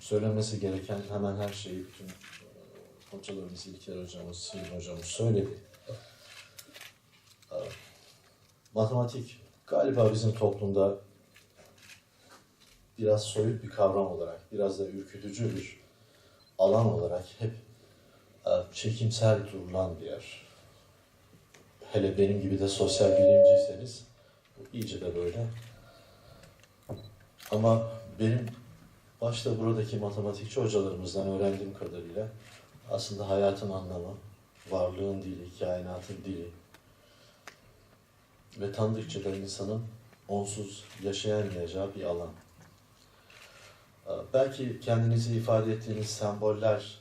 Söylenmesi gereken hemen her şeyi bütün e, hocalarımız, İlker hocamız, Selim hocamız söyledi. E, Matematik galiba bizim toplumda biraz soyut bir kavram olarak, biraz da ürkütücü bir alan olarak hep e, çekimsel durulan bir yer. Hele benim gibi de sosyal bilimciyseniz iyice de böyle. Ama benim başta buradaki matematikçi hocalarımızdan öğrendiğim kadarıyla aslında hayatın anlamı, varlığın dili, kainatın dili ve tanıdıkça da insanın onsuz yaşayamayacağı bir alan. Ee, Belki kendinizi ifade ettiğiniz semboller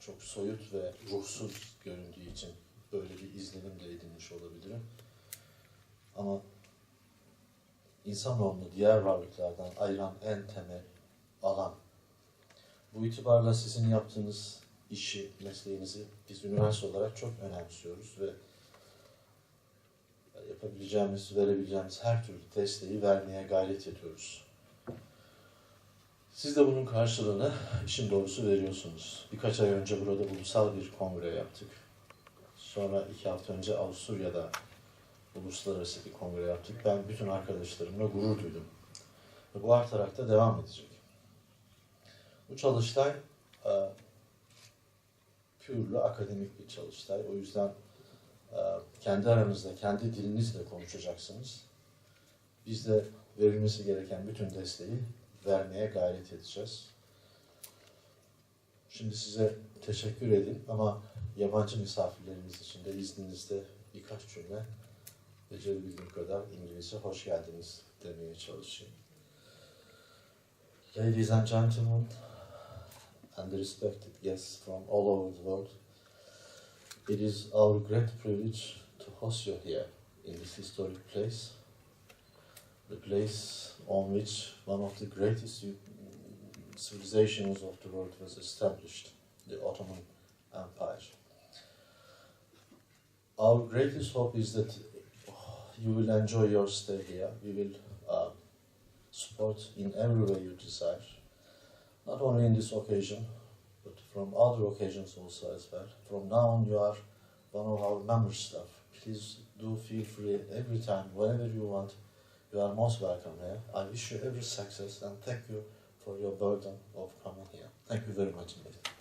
çok soyut ve ruhsuz göründüğü için böyle bir izlenim de edinmiş olabilirim. Ama insanoğlunu diğer varlıklardan ayıran en temel alan. Bu itibarla sizin yaptığınız işi, mesleğinizi biz üniversite olarak çok önemsiyoruz ve yapabileceğimiz, verebileceğimiz her türlü desteği vermeye gayret ediyoruz. Siz de bunun karşılığını işin doğrusu veriyorsunuz. Birkaç ay önce burada ulusal bir kongre yaptık. Sonra iki hafta önce Avusturya'da uluslararası bir kongre yaptık. Ben bütün arkadaşlarımla gurur duydum. Ve bu artarak da devam edecek. Bu çalıştay e, pürlü akademik bir çalıştay. O yüzden e, kendi aranızda, kendi dilinizle konuşacaksınız. Biz de verilmesi gereken bütün desteği vermeye gayret edeceğiz. Şimdi size teşekkür edeyim ama yabancı misafirlerimiz için de izninizle birkaç cümle becerebildiğim kadar İngilizce hoş geldiniz demeye çalışayım. Ladies and gentlemen, and respected guests from all over the world, it is our great privilege to host you here in this historic place, the place on which one of the greatest civilizations of the world was established, the Ottoman Empire. Our greatest hope is that you will enjoy your stay here. We will uh, support in every way you desire, not only in this occasion, but from other occasions also as well. From now on, you are one of our member staff. Please do feel free every time, whenever you want. You are most welcome here. I wish you every success and thank you for your burden of coming here. Thank you very much indeed.